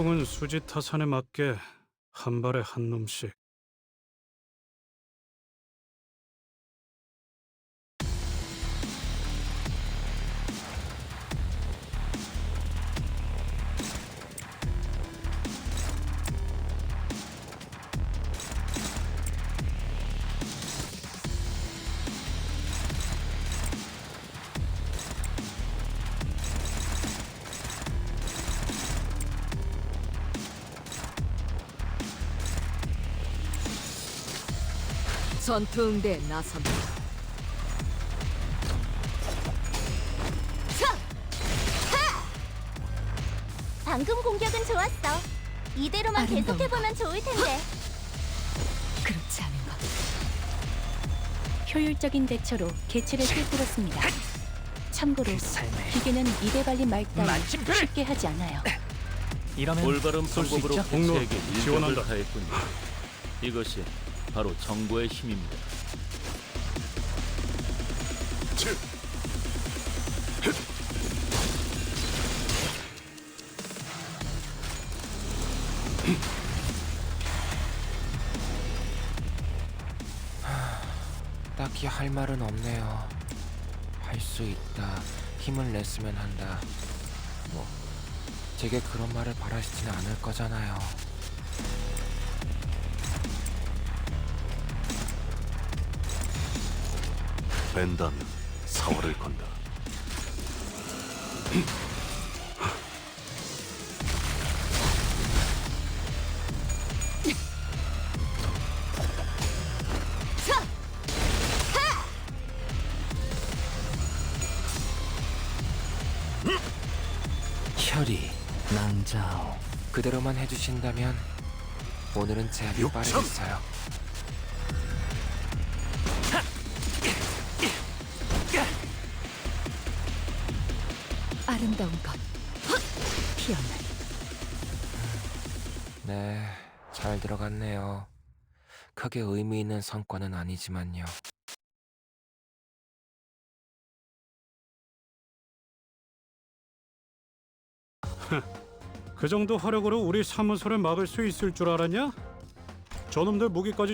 총은 수지 타산에 맞게 한 발에 한 놈씩. 전투 응대에 나선다. 방금 공격은 좋았어. 이대로만 아름다운 계속해보면 좋을 텐데. 그렇지 않은 것. 효율적인 대처로 개체를 꿰뚫었습니다. 참고로 기계는 입에 발린 말 따위! 쉽게 하지 않아요. 이러면 올바른 쏠수 방법으로 있죠? 공로 개체에게 일격을 지원한다. 가했군요. 이것이 바로 정보의 힘입니다. 딱히 할 말은 없네요. 할 수 있다. 힘을 냈으면 한다. 뭐 제게 그런 말을 바라시지는 않을 거잖아요. 벤다면 사활을 건다. 혈이 낭자오 그대로만 해주신다면 오늘은 제압이! 빠르겠어요. 아름다운 것. 피어나. 네, 잘 들어갔네요. 크게 의미 있는 성과는 아니지만요. 그 정도 화력으로 우리 사무소를 막을 수 있을 줄 알았냐? 저놈들 무기까지